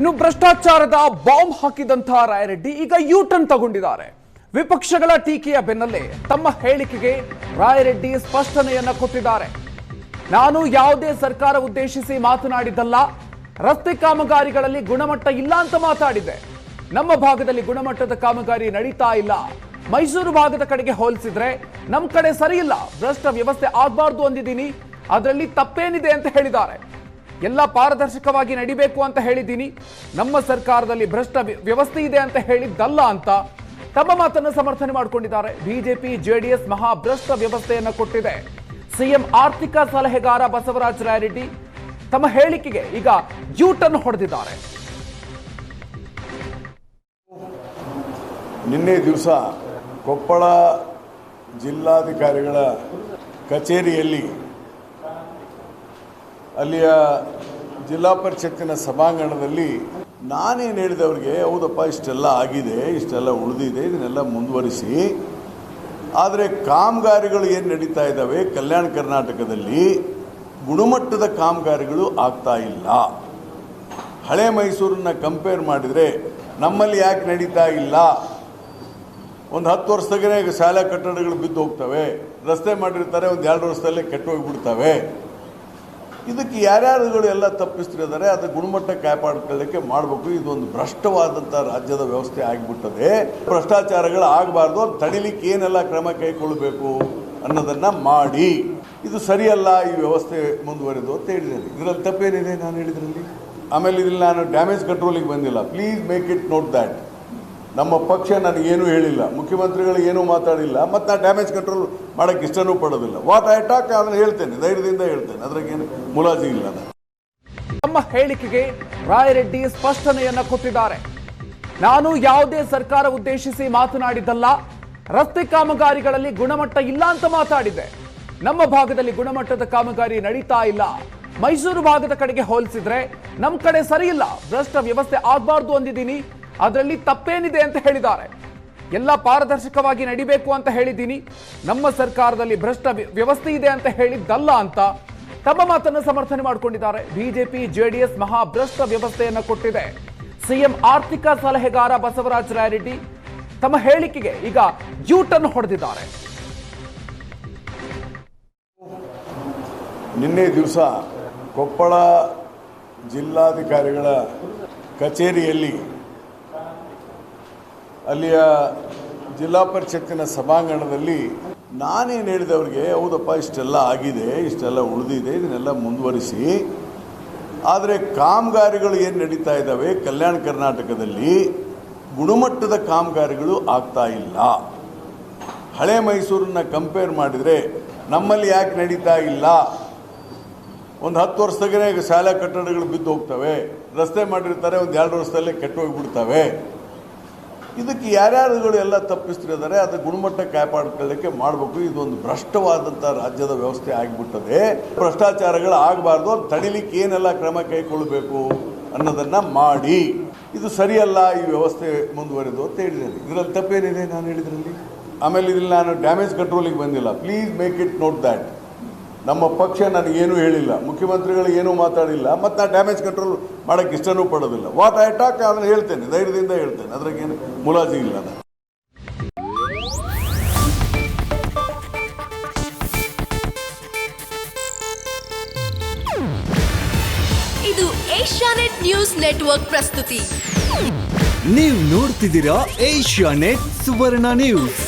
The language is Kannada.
ಇನ್ನು ಭ್ರಷ್ಟಾಚಾರದ ಬಾಂಬ್ ಹಾಕಿದಂತಹ ರಾಯರೆಡ್ಡಿ ಈಗ ಯೂ ಟರ್ನ್ ತಗೊಂಡಿದ್ದಾರೆ. ವಿಪಕ್ಷಗಳ ಟೀಕೆಯ ಬೆನ್ನಲ್ಲೇ ತಮ್ಮ ಹೇಳಿಕೆಗೆ ರಾಯರೆಡ್ಡಿ ಸ್ಪಷ್ಟನೆಯನ್ನ ಕೊಟ್ಟಿದ್ದಾರೆ. ನಾನು ಯಾವುದೇ ಸರ್ಕಾರ ಉದ್ದೇಶಿಸಿ ಮಾತನಾಡಿದ್ದಲ್ಲ, ರಸ್ತೆ ಕಾಮಗಾರಿಗಳಲ್ಲಿ ಗುಣಮಟ್ಟ ಇಲ್ಲ ಅಂತ ಮಾತಾಡಿದೆ ನಮ್ಮ ಭಾಗದಲ್ಲಿ ಗುಣಮಟ್ಟದ ಕಾಮಗಾರಿ ನಡೀತಾ ಇಲ್ಲ. ಮೈಸೂರು ಭಾಗದ ಕಡೆಗೆ ಹೋಲಿಸಿದ್ರೆ ನಮ್ಮ ಕಡೆ ಸರಿಯಿಲ್ಲ. ಭ್ರಷ್ಟ ವ್ಯವಸ್ಥೆ ಆಗಬಾರ್ದು ಅಂದಿದ್ದೀನಿ. ಅದರಲ್ಲಿ ತಪ್ಪೇನಿದೆ ಅಂತ ಹೇಳಿದ್ದಾರೆ. ಎಲ್ಲ ಪಾರದರ್ಶಕವಾಗಿ ನಡಿಬೇಕು ಅಂತ ಹೇಳಿದ್ದೀನಿ. ನಮ್ಮ ಸರ್ಕಾರದಲ್ಲಿ ಭ್ರಷ್ಟ ವ್ಯ- ವ್ಯವಸ್ಥೆ ಇದೆ ಅಂತ ಹೇಳಿದ್ದಲ್ಲ ಅಂತ ತಮ್ಮ ಮಾತನ್ನು ಸಮರ್ಥನೆ ಮಾಡಿಕೊಂಡಿದ್ದಾರೆ. ಬಿಜೆಪಿ, ಜೆಡಿಎಸ್ ಮಹಾ ಭ್ರಷ್ಟ ವ್ಯವಸ್ಥೆಯನ್ನು ಕೊಟ್ಟಿದೆ. ಸಿಎಂ ಆರ್ಥಿಕ ಸಲಹೆಗಾರ ಬಸವರಾಜ ರಾಯರೆಡ್ಡಿ ತಮ್ಮ ಹೇಳಿಕೆಗೆ ಈಗ ಜ್ಯೂಟನ್ನು ಹೊಡೆದಿದ್ದಾರೆ. ನಿನ್ನೆ ದಿವಸ ಕೊಪ್ಪಳ ಜಿಲ್ಲಾಧಿಕಾರಿಗಳ ಕಚೇರಿಯಲ್ಲಿ ಅಲ್ಲಿಯ ಜಿಲ್ಲಾ ಪರಿಷತ್ತಿನ ಸಭಾಂಗಣದಲ್ಲಿ ನಾನೇನು ಹೇಳಿದವ್ರಿಗೆ, ಹೌದಪ್ಪ, ಇಷ್ಟೆಲ್ಲ ಆಗಿದೆ, ಇಷ್ಟೆಲ್ಲ ಉಳಿದಿದೆ, ಇದನ್ನೆಲ್ಲ ಮುಂದುವರಿಸಿ. ಆದರೆ ಕಾಮಗಾರಿಗಳು ಏನು ನಡೀತಾ ಇದ್ದಾವೆ, ಕಲ್ಯಾಣ ಕರ್ನಾಟಕದಲ್ಲಿ ಗುಣಮಟ್ಟದ ಕಾಮಗಾರಿಗಳು ಆಗ್ತಾ ಇಲ್ಲ. ಹಳೆ ಮೈಸೂರನ್ನ ಕಂಪೇರ್ ಮಾಡಿದರೆ ನಮ್ಮಲ್ಲಿ ಯಾಕೆ ನಡೀತಾ ಇಲ್ಲ? ಒಂದು ಹತ್ತು ವರ್ಷದಾಗೇ ಶಾಲಾ ಕಟ್ಟಡಗಳು ಬಿದ್ದು ಹೋಗ್ತವೆ ರಸ್ತೆ ಮಾಡಿರ್ತಾರೆ, ಒಂದು ಎರಡು ವರ್ಷದಲ್ಲೇ ಕೆಟ್ಟು ಹೋಗ್ಬಿಡ್ತವೆ ಇದಕ್ಕೆ ಯಾರ್ಯಾರುಗಳು ಎಲ್ಲ ತಪ್ಪಿಸ್ತಿದ್ದಾರೆ ಅದರ ಗುಣಮಟ್ಟ ಕಾಪಾಡ್ಕೊಳ್ಳಿಕ್ಕೆ ಮಾಡಬೇಕು. ಇದೊಂದು ಭ್ರಷ್ಟವಾದಂಥ ರಾಜ್ಯದ ವ್ಯವಸ್ಥೆ ಆಗಿಬಿಟ್ಟದೆ. ಭ್ರಷ್ಟಾಚಾರಗಳು ಆಗಬಾರ್ದು ಅದು ತಡಿಲಿಕ್ಕೆ ಏನೆಲ್ಲ ಕ್ರಮ ಕೈಗೊಳ್ಳಬೇಕು ಅನ್ನೋದನ್ನ ಮಾಡಿ. ಇದು ಸರಿಯಲ್ಲ ಈ ವ್ಯವಸ್ಥೆ ಮುಂದುವರೆದು ಅಂತ ಹೇಳಿದ್ದೇನೆ. ಇದರಲ್ಲಿ ತಪ್ಪೇನಿದೆ ನಾನು ಹೇಳಿದ್ರಲ್ಲಿ? ಆಮೇಲೆ ಇದರಲ್ಲಿ ನಾನು ಡ್ಯಾಮೇಜ್ ಕಂಟ್ರೋಲಿಗೆ ಬಂದಿಲ್ಲ. Please make it note that ನಮ್ಮ ಪಕ್ಷ ನನಗೇನು ಹೇಳಿಲ್ಲ, ಮುಖ್ಯಮಂತ್ರಿಗಳು ಏನೂ ಮಾತಾಡಿಲ್ಲ, ಮತ್ತು ನಾನು ಡ್ಯಾಮೇಜ್ ಕಂಟ್ರೋಲ್ ಮಾಡೋಕ್ಕೆ ಇಷ್ಟನೂ ಪಡೋದಿಲ್ಲ. ವಾಟ್ ಐ ಟಾಕ್ ಅದನ್ನು ಹೇಳ್ತೇನೆ, ಧೈರ್ಯದಿಂದ ಹೇಳ್ತೇನೆ ಅದ್ರಾಗೇನು ಮುಲಾಜಿ ಇಲ್ಲ ನಾನು. ತಮ್ಮ ಹೇಳಿಕೆಗೆ ರಾಯರೆಡ್ಡಿ ಸ್ಪಷ್ಟನೆಯನ್ನ ಕೊಟ್ಟಿದ್ದಾರೆ. ನಾನು ಯಾವುದೇ ಸರ್ಕಾರ ಉದ್ದೇಶಿಸಿ ಮಾತನಾಡಿದ್ದಲ್ಲ, ರಸ್ತೆ ಕಾಮಗಾರಿಗಳಲ್ಲಿ ಗುಣಮಟ್ಟ ಇಲ್ಲ ಅಂತ ಮಾತಾಡಿದೆ ನಮ್ಮ ಭಾಗದಲ್ಲಿ ಗುಣಮಟ್ಟದ ಕಾಮಗಾರಿ ನಡೀತಾ ಇಲ್ಲ. ಮೈಸೂರು ಭಾಗದ ಕಡೆಗೆ ಹೋಲಿಸಿದ್ರೆ ನಮ್ಮ ಕಡೆ ಸರಿ ಇಲ್ಲ. ಭ್ರಷ್ಟ ವ್ಯವಸ್ಥೆ ಆಗಬಾರ್ದು ಅಂದಿದ್ದೀನಿ. ಅದರಲ್ಲಿ ತಪ್ಪೇನಿದೆ ಅಂತ ಹೇಳಿದ್ದಾರೆ. ಎಲ್ಲ ಪಾರದರ್ಶಕವಾಗಿ ನಡಿಬೇಕು ಅಂತ ಹೇಳಿದ್ದೀನಿ. ನಮ್ಮ ಸರ್ಕಾರದಲ್ಲಿ ಭ್ರಷ್ಟ ವ್ಯ- ವ್ಯವಸ್ಥೆ ಇದೆ ಅಂತ ಹೇಳಿದ್ದಲ್ಲ ಅಂತ ತಮ್ಮ ಮಾತನ್ನು ಸಮರ್ಥನೆ ಮಾಡಿಕೊಂಡಿದ್ದಾರೆ. ಬಿಜೆಪಿ, ಜೆಡಿಎಸ್ ಮಹಾ ಭ್ರಷ್ಟ ವ್ಯವಸ್ಥೆಯನ್ನು ಕೊಟ್ಟಿದೆ. ಸಿಎಂ ಆರ್ಥಿಕ ಸಲಹೆಗಾರ ಬಸವರಾಜ ರಾಯರೆಡ್ಡಿ ತಮ್ಮ ಹೇಳಿಕೆಗೆ ಈಗ ಜ್ಯೂಟನ್ನು ಹೊಡೆದಿದ್ದಾರೆ. ನಿನ್ನೆ ದಿವಸ ಕೊಪ್ಪಳ ಜಿಲ್ಲಾಧಿಕಾರಿಗಳ ಕಚೇರಿಯಲ್ಲಿ ಅಲ್ಲಿಯ ಜಿಲ್ಲಾ ಪರಿಷತ್ತಿನ ಸಭಾಂಗಣದಲ್ಲಿ ನಾನೇನು ಹೇಳಿದವ್ರಿಗೆ, ಹೌದಪ್ಪ, ಇಷ್ಟೆಲ್ಲ ಆಗಿದೆ, ಇಷ್ಟೆಲ್ಲ ಉಳಿದಿದೆ, ಇದನ್ನೆಲ್ಲ ಮುಂದುವರಿಸಿ. ಆದರೆ ಕಾಮಗಾರಿಗಳು ಏನು ನಡೀತಾ ಇದ್ದಾವೆ, ಕಲ್ಯಾಣ ಕರ್ನಾಟಕದಲ್ಲಿ ಗುಣಮಟ್ಟದ ಕಾಮಗಾರಿಗಳು ಆಗ್ತಾ ಇಲ್ಲ. ಹಳೆ ಮೈಸೂರನ್ನ ಕಂಪೇರ್ ಮಾಡಿದರೆ ನಮ್ಮಲ್ಲಿ ಯಾಕೆ ನಡೀತಾ ಇಲ್ಲ? ಒಂದು ಹತ್ತು ವರ್ಷದಾಗೇ ಶಾಲಾ ಕಟ್ಟಡಗಳು ಬಿದ್ದು ಹೋಗ್ತವೆ ರಸ್ತೆ ಮಾಡಿರ್ತಾರೆ, ಒಂದು ಎರಡು ವರ್ಷದಲ್ಲೇ ಕೆಟ್ಟು ಹೋಗ್ಬಿಡ್ತವೆ ಇದಕ್ಕೆ ಯಾರ್ಯಾರುಗಳು ಎಲ್ಲ ತಪ್ಪಿಸ್ತಿದ್ದಾರೆ ಅದು ಗುಣಮಟ್ಟ ಕಾಪಾಡ್ಕೊಳ್ಳಿಕ್ಕೆ ಮಾಡಬೇಕು. ಇದೊಂದು ಭ್ರಷ್ಟವಾದಂಥ ರಾಜ್ಯದ ವ್ಯವಸ್ಥೆ ಆಗಿಬಿಟ್ಟದೆ. ಭ್ರಷ್ಟಾಚಾರಗಳು ಆಗಬಾರ್ದು ಅದು ತಡಿಲಿಕ್ಕೆ ಏನೆಲ್ಲ ಕ್ರಮ ಕೈಗೊಳ್ಳಬೇಕು ಅನ್ನೋದನ್ನ ಮಾಡಿ. ಇದು ಸರಿಯಲ್ಲ ಈ ವ್ಯವಸ್ಥೆ ಮುಂದುವರೆದು ಅಂತ ಹೇಳಿದ್ದೇನೆ. ಇದರಲ್ಲಿ ತಪ್ಪೇನಿದೆ ನಾನು ಹೇಳಿದ್ರಲ್ಲಿ? ಆಮೇಲೆ ಇದರಲ್ಲಿ ನಾನು ಡ್ಯಾಮೇಜ್ ಕಂಟ್ರೋಲಿಗೆ ಬಂದಿಲ್ಲ. Please make it note that ನಮ್ಮ ಪಕ್ಷ ನನಗೇನು ಹೇಳಿಲ್ಲ ಮುಖ್ಯಮಂತ್ರಿಗಳು ಏನೂ ಮಾತಾಡಿಲ್ಲ ಮತ್ತು ನಾನು ಡ್ಯಾಮೇಜ್ ಕಂಟ್ರೋಲ್ ಮಾಡೋಕ್ಕೆ ಇಷ್ಟನೂ ಪಡೋದಿಲ್ಲ. ವಾಟ್ ಐ ಟಾಕ್ ಅದನ್ನು ಹೇಳ್ತೇನೆ ಧೈರ್ಯದಿಂದ ಹೇಳ್ತೇನೆ ಅದ್ರಾಗೇನು ಮುಲಾಜಿ ಇಲ್ಲ ನಾನು. ಇದು ಏಷ್ಯಾನೆಟ್ ನ್ಯೂಸ್ ನೆಟ್ವರ್ಕ್ ಪ್ರಸ್ತುತಿ. ನೀವು ನೋಡ್ತಿದ್ದೀರಾ ಏಷ್ಯಾನೆಟ್ ಸುವರ್ಣ ನ್ಯೂಸ್.